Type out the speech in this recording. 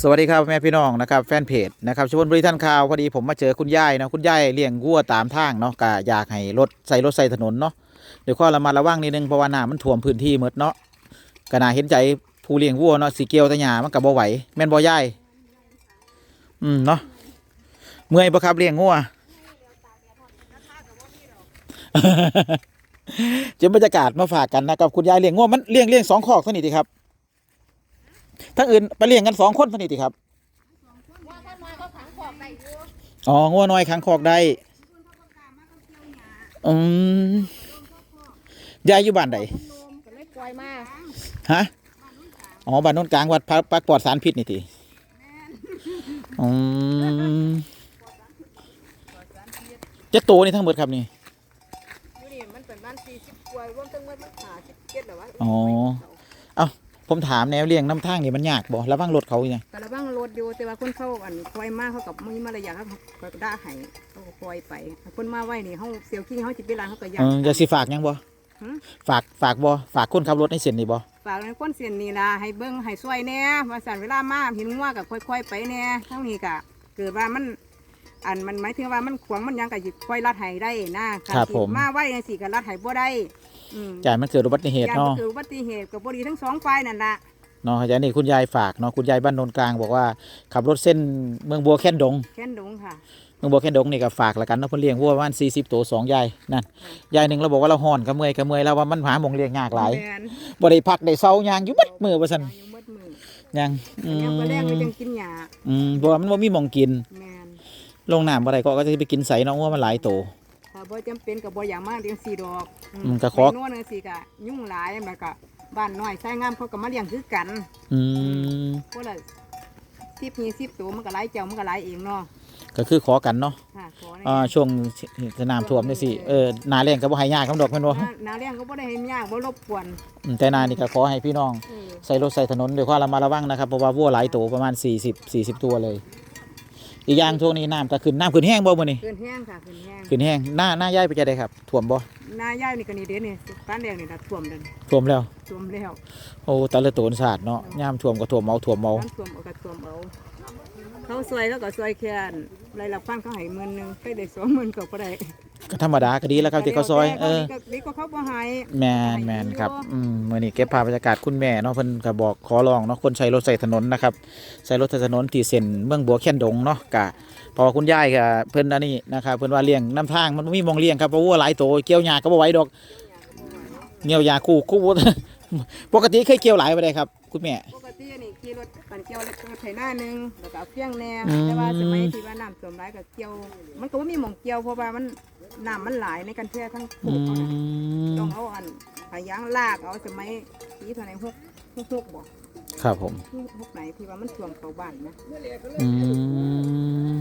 สวัสดีครับแม่พี่น้องนะครับแฟนเพจนะครับชวนบริท่านข่าวพอดีผมมาเจอคุณยายเนาะคุณยายเลี้ยงวัวตามทางเนาะก็อยากให้รถใส่รถใส่ถนนเนาะเดี๋ยวข้อระมัดระวังนิดนึงเพราะว่าน้ำมันท่วมพื้นที่หมดเนาะก็น่าเห็นใจผู้เลี้ยงวัวเนาะสีเกียวตะหยามันก็บ่ไหวแม่นบ่ยายอืมเนาะเมื่อยบ่ครับเลี้ยงวัวจะบรรยากาศมาฝากกันนะครับคุณยายเลี้ยงวัวมันเลี้ยงเลี้ยงสองคอกเท่านี้ดีครับ ทั้งอื่นไปเลี้ยงกันสองคนเท่านี้ดีครับว่าถ้าน้อยก็ขังขอบได้อยู่อ๋องัวน้อยขังคอกได้อืมยายอยู่บ้านใดก็เลยปล่อยมาฮะอ๋อบ้านโนนกลางวัดพักปักปลอดสารพิษนี่ทีอืมเจ๊โตนี่ทั้งหมดครับนี่อยู่นี่มันเป็นบ้านสี่สิบกว่ารวมทั้งหมดมันหาสิบเจ็ดหรอวะอ๋อ ผมถามแนวเลี้ยงน้ำทางนี่มันยากบ่ระวังรถเขาอีกไงแต่ละบ้างรถอยู่แต่ว่าคนเข้าอันปล่อยมาเขากับมีมารยาทเขาก็ด่าให้เขาก็ปล่อยไปคนมาไว้นี่เขาเสียวขี้เขาจิตเวลานเขาก็ยัเออจะสิฝากยังบ่หือฝากฝากบ่ฝากคนขับรถในเส้นนี่บ่ฝากในคนเสียนนี่นะให้เบิ้งให้ช่วยแน่ว่าสันเวลามาเห็นงัวกับค่อย ๆ ไปแน่ทั้งนี้ก็เกิดว่ามัน อันมันหมายถึงว่ามันขวางมันยังกับหยิบค่อยรัดให้ได้นะสิมาไว้ในสี่กับรัดให้บ่ได้อืมจ่ายมันเกิดอุบัติเหตุยานเนาะ เกิดอุบัติเหตุกับบดีทั้งสองฝ่ายนั่นละเนาะอาจารย์นี่คุณยายฝากเนาะคุณยายบ้านโนนกลางบอกว่าขับรถเส้นเมืองบัวแค่นดง แค่นดงค่ะ เมืองบัวแค่นดงนี่ก็ฝากแล้วกันเนาะเพิ่นเลี้ยงวัวประมาณ40 ตัวสองยายนั่นยายหนึงเราบอกว่าเราฮ้อนก็เมื่อยก็เมื่อยแล้วว่ามันหาหมองเลี้ยงยากหลายแมนบ่ได้พักได้เซายางอยู่เบัดมือว่าซั่นอยู่มืดมือยังอือันมนี้ก็แรกก็ยังกินหญ้าอืมเพราะว่ามันบ่มีหมองกิน แมน ลงน้ำบ่ได้ก็ก็จะไปกินใสเนาะว่ามันหลายโต ถ้าบ่จำเป็นกับบ่อย่างมากเลี้ยงสีดอกอืมก็ขอ ไปนวดนึงสิกะยุ่งหลายแบบก็บ้านน้อยใช้งามเขาก็มาเลี้ยงคือกันอืมพวกละสิบยี่สิบตัวมันก็หลายเจ้ามันก็หลายเองเนาะก็คือขอกันเนาะค่ะขอในอ่าช่วงสนามท่วมนี่สิเออหนาแรงก็บ่ให้ยากคำดอกแม่นบ่หน้าหนาเลี้ยงก็บ่ได้ให้ยากบ่รบกวนอืมแต่หนานี่ก็ขอให้พี่น้อง เออใส่รถใส่ถนนด้วยความระมัดระวังนะครับเพราะว่าวัวหลายตัวประมาณ 40 40 ตัวเลย อีกอย่างช่วงนี้น้ำก็ขึ้นน้ำขึ้นแห้งบ่มื้อนี้ขึ้นแห้งค่ะขึ้นแห้งขึ้นแห้งหน้าหน้าย่ายไปจะได้ครับท่วมบ่หน้าย่ายนี่ก็นี่เด้นี่ตานแดงนี่ละท่วมเด้อท่วมแล้วท่วมแล้วโอ้ตะละโตนศาสตร์เนาะยามท่วมก็ท่วมเอาท่วมเอาน้ำท่วมเอาก็ท่วมเอาเขาซอยแล้วก็ซอยแค่นรายรับฟันเขาให้หมื่นหนึงไปได้สองหมื่นก็บ่ได้ ก็ธรรมดาก็ดีแล้วครับที่เขาซอยเออก็ดีกว่าเขาบ่ให้แมนแมนครับอืมมื้อนี้เก็บภาพบรรยากาศคุณแม่เนาะเพิ่นก็บอกขอร้องเนาะคนใช้รถใช้ถนนนะครับใช้รถใช้ถนนที่เส้นเมืองบัวแค่นดงเนาะกะเพอคุณยายก็เพิ่นอันนี้นะครับเพิ่นว่าเลี้ยงน้ำทางมันบ่มีหมองเลี้ยงครับเพราะว่าหลายโตเกี่ยวหญ้าก็บ่ไหวดอกเกี่ยวหญ้าคู่คู่ปกติเคยเกี่ยวหลายไปได้ครับ คุณแม่ปกตินี่ ขี่รถปั่นเกี่ยวรถไถหน้าหนึงแล้วก็เอาเฟี้ยงแหน่อืม แต่ว่าสมัยที่ว่าน้ำท่วมหลายก็เกี่ยว มันก็บ่มีหม่องเกี่ยวเพราะว่ามันน้ำมันหลายในกันแท้ทั้งอืคู่เขาน่ะมต้องเอาอันพายางลากเอาสมัยปีเท่าไหร่หกหกหกบ่ครับผมหกไหนที่ว่ามันท่วมเข้าบ้านนะ อืม